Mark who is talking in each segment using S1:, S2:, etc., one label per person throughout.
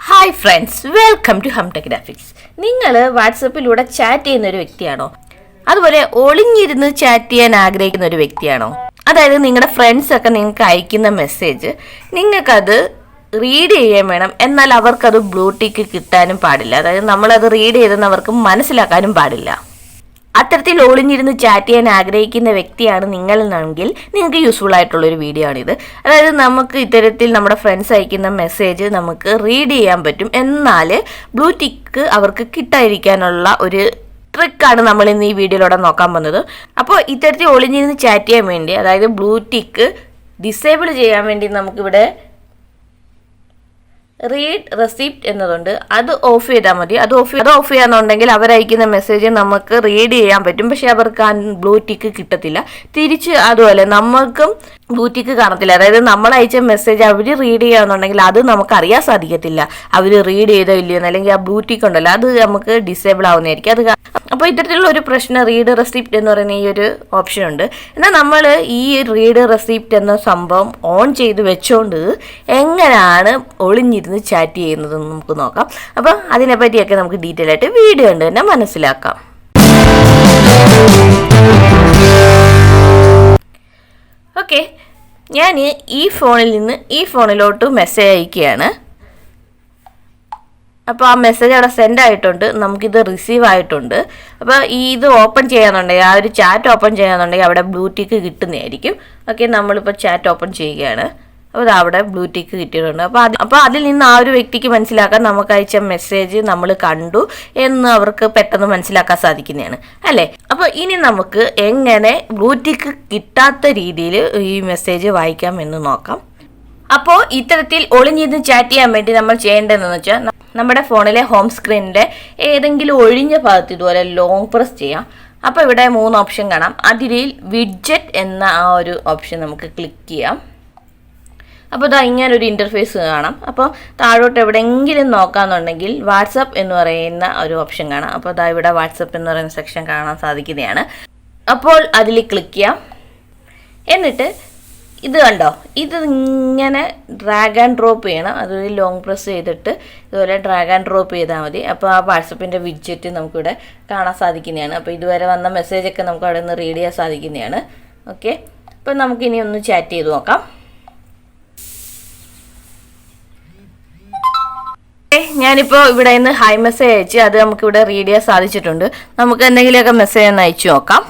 S1: Hi friends welcome to hum tech graphics നിങ്ങൾ വാട്സപ്പിലൂടെ chat ചെയ്യുന്ന ഒരു വ്യക്തിയാണോ? അതുപോലെ ഒളിഞ്ഞിരുന്ന് ചാറ്റ് ചെയ്യാൻ ആഗ്രഹിക്കുന്ന ഒരു വ്യക്തിയാണോ? അതായത് നിങ്ങളുടെ ഫ്രണ്ട്സ് ഒക്കെ നിങ്ങൾക്ക് അയക്കുന്ന മെസ്സേജ് നിങ്ങൾക്കത് റീഡ് ചെയ്യാൻ വേണം. എന്നാൽ അവർക്കത് ബ്ലൂടിക്ക് കിട്ടാനും പാടില്ല. അതായത് നമ്മളത് റീഡ് ചെയ്തെന്ന് അവർക്ക് മനസ്സിലാക്കാനും പാടില്ല. അത്തരത്തിൽ ഒളിഞ്ഞിരുന്ന് ചാറ്റ് ചെയ്യാൻ ആഗ്രഹിക്കുന്ന വ്യക്തിയാണ് നിങ്ങൾ നിങ്ങളെന്നെങ്കിൽ നിങ്ങൾക്ക് യൂസ്ഫുൾ ആയിട്ടുള്ള ഒരു വീഡിയോ ആണിത്. അതായത് നമുക്ക് ഇത്തരത്തിൽ നമ്മുടെ ഫ്രണ്ട്സ് അയക്കുന്ന മെസ്സേജ് നമുക്ക് റീഡ് ചെയ്യാൻ പറ്റും. എന്നാൽ ബ്ലൂ ടിക്ക് അവർക്ക് കിട്ടാതിരിക്കാനുള്ള ഒരു ട്രിക്കാണ് നമ്മൾ ഇന്ന് ഈ വീഡിയോയിലൂടെ നോക്കാൻ പോകുന്നത്. അപ്പോൾ ഇത്തരത്തിൽ ഒളിഞ്ഞിരുന്ന് ചാറ്റ് ചെയ്യാൻ വേണ്ടി അതായത് ബ്ലൂ ടിക്ക് ഡിസേബിൾ ചെയ്യാൻ വേണ്ടി നമുക്കിവിടെ റീഡ് റെസിപ്റ്റ് എന്നതുണ്ട്. അത് ഓഫ് ചെയ്താൽ മതി. അത് ഓഫ് അത് ഓഫ് ചെയ്യാന്നുണ്ടെങ്കിൽ അവരയക്കുന്ന മെസ്സേജ് നമുക്ക് റീഡ് ചെയ്യാൻ പറ്റും. പക്ഷെ അവർക്ക് ആ ബ്ലൂ ടിക്ക് കിട്ടത്തില്ല. തിരിച്ച് അതുപോലെ നമുക്കും ബ്ലൂ ടിക്ക് കാണത്തില്ല. അതായത് നമ്മൾ അയച്ച മെസ്സേജ് അവർ റീഡ് ചെയ്യാന്നുണ്ടെങ്കിൽ അത് നമുക്ക് അറിയാൻ സാധിക്കത്തില്ല. അവർ റീഡ് ചെയ്തോ ഇല്ലയോ അല്ലെങ്കിൽ ആ ബൂറ്റിക്ക് ഉണ്ടല്ലോ അത് നമുക്ക് ഡിസേബിൾ ആവുന്നതായിരിക്കും. അത് അപ്പോൾ ഇത്തരത്തിലുള്ള ഒരു പ്രശ്നം റീഡ് റെസിപ്റ്റ് എന്ന് പറയുന്ന ഈ ഒരു ഓപ്ഷൻ ഉണ്ട്. എന്നാൽ നമ്മൾ ഈ റീഡ് റെസിപ്റ്റ് എന്ന സംഭവം ഓൺ ചെയ്ത് വെച്ചുകൊണ്ട് എങ്ങനെയാണ് ഒളിഞ്ഞിരുന്ന് ചാറ്റ് ചെയ്യുന്നതെന്ന് നമുക്ക് നോക്കാം. അപ്പം അതിനെപ്പറ്റിയൊക്കെ നമുക്ക് ഡീറ്റെയിൽ ആയിട്ട് വീഡിയോ ഉണ്ട് തന്നെ മനസ്സിലാക്കാം. ഞാൻ ഈ ഫോണിൽ നിന്ന് ഈ ഫോണിലോട്ട് മെസ്സേജ് അയക്കുകയാണ്. അപ്പോൾ ആ മെസ്സേജ് അവിടെ സെൻഡ് ആയിട്ടുണ്ട്. നമുക്കിത് റിസീവ് ആയിട്ടുണ്ട്. അപ്പോൾ ഈ ഇത് ഓപ്പൺ ചെയ്യാന്നുണ്ടെങ്കിൽ ആ ഒരു ചാറ്റ് ഓപ്പൺ ചെയ്യാന്നുണ്ടെങ്കിൽ അവിടെ ബ്ലൂടിക്ക് കിട്ടുന്നതായിരിക്കും. ഓക്കെ നമ്മളിപ്പോൾ ചാറ്റ് ഓപ്പൺ ചെയ്യുകയാണ്. അപ്പോൾ അവിടെ ബ്ലൂടിക്ക് കിട്ടിയിട്ടുണ്ട്. അപ്പോൾ അത് അപ്പോൾ അതിൽ നിന്ന് ആ ഒരു വ്യക്തിക്ക് മനസ്സിലാക്കാൻ നമുക്ക് അയച്ച മെസ്സേജ് നമ്മൾ കണ്ടു എന്ന് അവർക്ക് പെട്ടെന്ന് മനസ്സിലാക്കാൻ സാധിക്കുന്നതാണ്. അല്ലേ? അപ്പോൾ ഇനി നമുക്ക് എങ്ങനെ ബ്ലൂ ടിക്ക് കിട്ടാത്ത രീതിയിൽ ഈ മെസ്സേജ് വായിക്കാം എന്ന് നോക്കാം. അപ്പോൾ ഇത്തരത്തിൽ ഒളിഞ്ഞിരുന്ന് ചാറ്റ് ചെയ്യാൻ വേണ്ടി നമ്മൾ ചെയ്യേണ്ടതെന്ന് വെച്ചാൽ നമ്മുടെ ഫോണിലെ ഹോം സ്ക്രീനിന്റെ ഏതെങ്കിലും ഒഴിഞ്ഞ ഭാഗത്ത് ഇതുപോലെ ലോങ് പ്രസ് ചെയ്യാം. അപ്പോൾ ഇവിടെ മൂന്ന് ഓപ്ഷൻ കാണാം. അതിൽ വിഡ്ജറ്റ് എന്ന ആ ഒരു ഓപ്ഷൻ നമുക്ക് ക്ലിക്ക് ചെയ്യാം. അപ്പോൾ ഇതാ ഇങ്ങനെ ഒരു ഇന്റർഫേസ് കാണാം. അപ്പോൾ താഴോട്ട് എവിടെയെങ്കിലും നോക്കാന്നുണ്ടെങ്കിൽ വാട്സപ്പ് എന്ന് പറയുന്ന ഒരു ഓപ്ഷൻ കാണാം. അപ്പോൾ ഇതാ ഇവിടെ വാട്സപ്പ് എന്ന് പറയുന്ന സെക്ഷൻ കാണാൻ സാധിക്കുന്നതാണ് അപ്പോൾ അതിൽ ക്ലിക്ക് ചെയ്യാം. എന്നിട്ട് ഇത് കണ്ടോ? ഇത് ഇങ്ങനെ ഡ്രാഗ് ആൻഡ് ഡ്രോപ്പ് ചെയ്യണം. അത് ലോങ് പ്രസ് ചെയ്തിട്ട് ഇതുപോലെ ഡ്രാഗ് ആൻഡ് ഡ്രോപ്പ് ചെയ്താൽ മതി. അപ്പോൾ ആ വാട്സപ്പിന്റെ വിഡ്ജറ്റ് നമുക്കിവിടെ കാണാൻ സാധിക്കുന്നതാണ്. അപ്പോൾ ഇതുവരെ വന്ന മെസ്സേജൊക്കെ നമുക്ക് അവിടെ നിന്ന് റീഡ് ചെയ്യാൻ സാധിക്കുന്നതാണ്. ഓക്കെ അപ്പോൾ നമുക്കിനി ഒന്ന് ചാറ്റ് ചെയ്ത് നോക്കാം. ഞാനിപ്പോൾ ഇവിടെ നിന്ന് ഹൈ മെസ്സേജ് അയച്ച് അത് നമുക്ക് ഇവിടെ റീഡ് ചെയ്യാൻ സാധിച്ചിട്ടുണ്ട്. നമുക്ക് എന്തെങ്കിലുമൊക്കെ മെസ്സേജ് ഒന്ന് അയച്ചു നോക്കാം.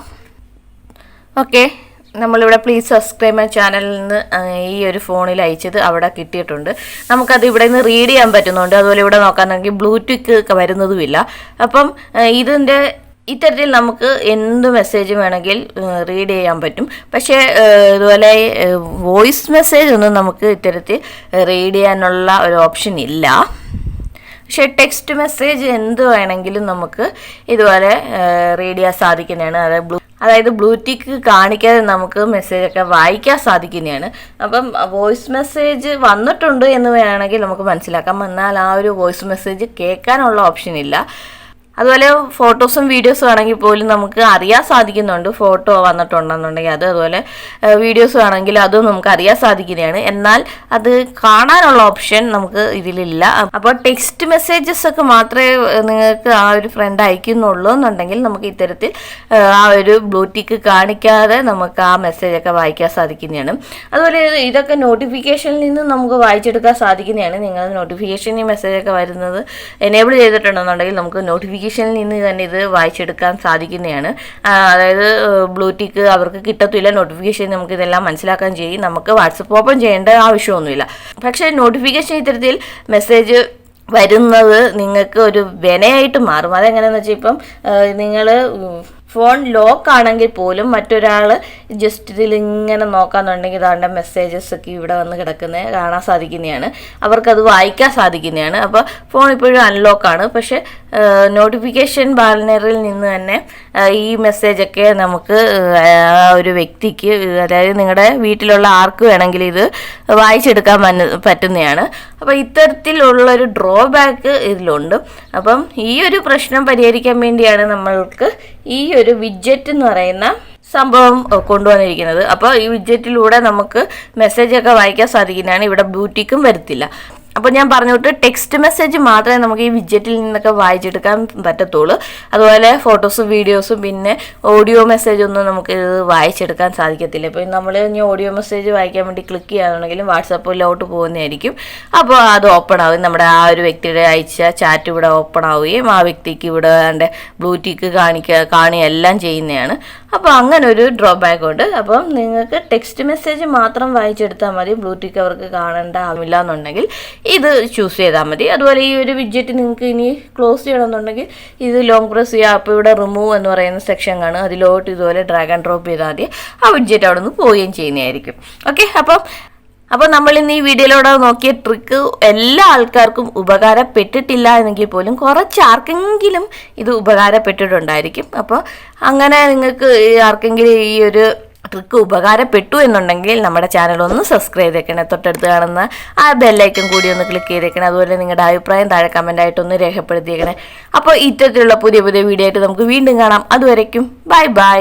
S1: ഓക്കെ നമ്മളിവിടെ പ്ലീസ് സബ്സ്ക്രൈബ് മൈ ചാനലിൽ നിന്ന് ഈ ഒരു ഫോണിൽ അയച്ചത് അവിടെ കിട്ടിയിട്ടുണ്ട്. നമുക്കത് ഇവിടെ നിന്ന് റീഡ് ചെയ്യാൻ പറ്റുന്നുണ്ട്. അതുപോലെ ഇവിടെ നോക്കാന്നെങ്കിൽ ബ്ലൂടൂത്ത് വരുന്നതുമില്ല. അപ്പം ഇതിന്റെ ഇത്തരത്തിൽ നമുക്ക് എന്ത് മെസ്സേജ് വേണമെങ്കിൽ റീഡ് ചെയ്യാൻ പറ്റും. പക്ഷേ ഇതുപോലെ വോയിസ് മെസ്സേജ് ഒന്നും നമുക്ക് ഇത്തരത്തിൽ റീഡ് ചെയ്യാനുള്ള ഒരു ഓപ്ഷൻ ഇല്ല. പക്ഷേ ടെക്സ്റ്റ് മെസ്സേജ് എന്ത് വേണമെങ്കിലും നമുക്ക് ഇതുപോലെ റീഡ് ചെയ്യാൻ സാധിക്കുന്നതാണ്. അതായത് ബ്ലൂ അതായത് ബ്ലൂടിക്ക് കാണിക്കാതെ നമുക്ക് മെസ്സേജ് ഒക്കെ വായിക്കാൻ സാധിക്കുന്നതാണ്. അപ്പം വോയിസ് മെസ്സേജ് വന്നിട്ടുണ്ട് എന്ന് വേണമെങ്കിൽ നമുക്ക് മനസ്സിലാക്കാം. എന്നാൽ ആ ഒരു വോയിസ് മെസ്സേജ് കേൾക്കാനുള്ള ഓപ്ഷൻ ഇല്ല. അതുപോലെ ഫോട്ടോസും വീഡിയോസും ആണെങ്കിൽ പോലും നമുക്ക് അറിയാൻ സാധിക്കുന്നുണ്ട്. ഫോട്ടോ വന്നിട്ടുണ്ടെന്നുണ്ടെങ്കിൽ അത് അതുപോലെ വീഡിയോസ് ആണെങ്കിൽ അതും നമുക്ക് അറിയാൻ സാധിക്കുന്നതാണ് എന്നാൽ അത് കാണാനുള്ള ഓപ്ഷൻ നമുക്ക് ഇതിലില്ല. അപ്പോൾ ടെക്സ്റ്റ് മെസ്സേജസ് ഒക്കെ മാത്രമേ നിങ്ങൾക്ക് ആ ഒരു ഫ്രണ്ട് അയക്കുന്നുള്ളൂ എന്നുണ്ടെങ്കിൽ നമുക്ക് ഇത്തരത്തിൽ ആ ഒരു ബ്ലൂടിക്ക് കാണിക്കാതെ നമുക്ക് ആ മെസ്സേജ് ഒക്കെ വായിക്കാൻ സാധിക്കുന്നതാണ്. അതുപോലെ ഇതൊക്കെ നോട്ടിഫിക്കേഷനിൽ നിന്ന് നമുക്ക് വായിച്ചെടുക്കാൻ സാധിക്കുന്നതാണ്. നിങ്ങൾ നോട്ടിഫിക്കേഷൻ മെസ്സേജ് ഒക്കെ വരുന്നത് എനേബിൾ ചെയ്തിട്ടുണ്ടെന്നുണ്ടെങ്കിൽ നമുക്ക് നോട്ടിഫിക്കേഷനിൽ നിന്ന് തന്നെ ഇത് വായിച്ചെടുക്കാൻ സാധിക്കുന്നതാണ്. അതായത് ബ്ലൂടിക്ക് അവർക്ക് കിട്ടത്തില്ല നോട്ടിഫിക്കേഷൻ നമുക്ക് ഇതെല്ലാം മനസ്സിലാക്കാൻ ചെയ്യും. നമുക്ക് വാട്സപ്പ് ഓപ്പൺ ചെയ്യേണ്ട ആവശ്യമൊന്നുമില്ല. പക്ഷേ നോട്ടിഫിക്കേഷൻ ഇത്തരത്തിൽ മെസ്സേജ് വരുന്നത് നിങ്ങൾക്ക് ഒരു വിനയായിട്ട് മാറും. അതെങ്ങനെയാണെന്ന് വെച്ചാൽ ഇപ്പം നിങ്ങൾ ഫോൺ ലോക്ക് ആണെങ്കിൽ പോലും മറ്റൊരാൾ ജസ്റ്റ് ഇതിൽ ഇങ്ങനെ നോക്കാന്നുണ്ടെങ്കിൽ ഇതാണ്ട് മെസ്സേജസ് ഒക്കെ ഇവിടെ വന്ന് കിടക്കുന്നത് കാണാൻ സാധിക്കുന്നതാണ്. അവർക്കത് വായിക്കാൻ സാധിക്കുന്നതാണ്. അപ്പോൾ ഫോൺ ഇപ്പോഴും അൺലോക്കാണ് പക്ഷേ നോട്ടിഫിക്കേഷൻ ബാനറിൽ നിന്ന് തന്നെ ഈ മെസ്സേജൊക്കെ നമുക്ക് ഒരു വ്യക്തിക്ക് അതായത് നിങ്ങളുടെ വീട്ടിലുള്ള ആർക്ക് വേണമെങ്കിലും ഇത് വായിച്ചെടുക്കാൻ പറ്റുന്നതാണ്. അപ്പോൾ ഇത്തരത്തിലുള്ളൊരു ഡ്രോബാക്ക് ഇതിലുണ്ട്. അപ്പം ഈ ഒരു പ്രശ്നം പരിഹരിക്കാൻ വേണ്ടിയാണ് നമ്മൾക്ക് ഈ ഒരു വിഡ്ജറ്റ് എന്ന് പറയുന്ന സംഭവം കൊണ്ടുവന്നിരിക്കുന്നത്. അപ്പോൾ ഈ വിഡ്ജറ്റിലൂടെ നമുക്ക് മെസ്സേജൊക്കെ വായിക്കാൻ സാധിക്കുന്നതാണ്. ഇവിടെ ബ്യൂട്ടിക്കും വരത്തില്ല. അപ്പോൾ ഞാൻ പറഞ്ഞോട്ട് ടെക്സ്റ്റ് മെസ്സേജ് മാത്രമേ നമുക്ക് ഈ വിജറ്റിൽ നിന്നൊക്കെ വായിച്ചെടുക്കാൻ പറ്റത്തുള്ളൂ. അതുപോലെ ഫോട്ടോസും വീഡിയോസും പിന്നെ ഓഡിയോ മെസ്സേജ് ഒന്നും നമുക്ക് ഇത് വായിച്ചെടുക്കാൻ സാധിക്കത്തില്ല. ഇപ്പോൾ നമ്മൾ ഇനി ഓഡിയോ മെസ്സേജ് വായിക്കാൻ വേണ്ടി ക്ലിക്ക് ചെയ്യാന്നുണ്ടെങ്കിലും വാട്സാപ്പിലോട്ട് പോകുന്നതായിരിക്കും. അപ്പോൾ അത് ഓപ്പൺ ആവും. നമ്മുടെ ആ ഒരു വ്യക്തിയുടെ അയച്ച ചാറ്റ് ഇവിടെ ഓപ്പൺ ആവുകയും ആ വ്യക്തിക്ക് ഇവിടെ ബ്ലൂ ബ്ലൂടൂത്ത് കാണിക്കുക കാണുകയും എല്ലാം ചെയ്യുന്നതാണ്. അപ്പോൾ അങ്ങനെ ഒരു ഡ്രോബാക്ക് ഉണ്ട്. അപ്പം നിങ്ങൾക്ക് ടെക്സ്റ്റ് മെസ്സേജ് മാത്രം വായിച്ചെടുത്താൽ മതി. ബ്ലൂടൂത്ത് അവർക്ക് കാണേണ്ട ആവില്ല എന്നുണ്ടെങ്കിൽ ഇത് ചൂസ് ചെയ്താൽ മതി. അതുപോലെ ഈ ഒരു വിഡ്ജറ്റ് നിങ്ങൾക്ക് ഇനി ക്ലോസ് ചെയ്യണമെന്നുണ്ടെങ്കിൽ ഇത് ലോങ് പ്രസ് ചെയ്യുക അപ്പോൾ ഇവിടെ റിമൂവ് എന്ന് പറയുന്ന സെക്ഷൻ കാണും. അതിലോട്ട് ഇതുപോലെ ഡ്രാഗ് ആൻഡ് ഡ്രോപ്പ് ചെയ്താൽ മതി. ആ വിഡ്ജറ്റ് അവിടെ നിന്ന് പോവുകയും ചെയ്യുന്നതായിരിക്കും. ഓക്കെ അപ്പം അപ്പോൾ നമ്മൾ ഇന്ന് ഈ വീഡിയോയിലൂടെ നോക്കിയ ട്രിക്ക് എല്ലാ ആൾക്കാർക്കും ഉപകാരപ്പെട്ടിട്ടില്ല എന്നെങ്കിൽ പോലും കുറച്ച് ആർക്കെങ്കിലും ഇത് ഉപകാരപ്പെട്ടിട്ടുണ്ടായിരിക്കും. അപ്പോൾ അങ്ങനെ നിങ്ങൾക്ക് ആർക്കെങ്കിലും ഈ ഒരു ട്രിക്ക് ഉപകാരപ്പെട്ടു എന്നുണ്ടെങ്കിൽ നമ്മുടെ ചാനൽ ഒന്ന് സബ്സ്ക്രൈബ് ചെയ്തേക്കണേ. തൊട്ടടുത്ത് കാണുന്ന ആ ബെല്ലൈക്കൺ കൂടി ഒന്ന് ക്ലിക്ക് ചെയ്തേക്കണേ. അതുപോലെ നിങ്ങളുടെ അഭിപ്രായം താഴെ കമന്റായിട്ടൊന്ന് രേഖപ്പെടുത്തിയേക്കണേ. അപ്പോൾ ഇത്തരത്തിലുള്ള പുതിയ പുതിയ വീഡിയോ ആയിട്ട് നമുക്ക് വീണ്ടും കാണാം. അതുവരയ്ക്കും ബൈ ബൈ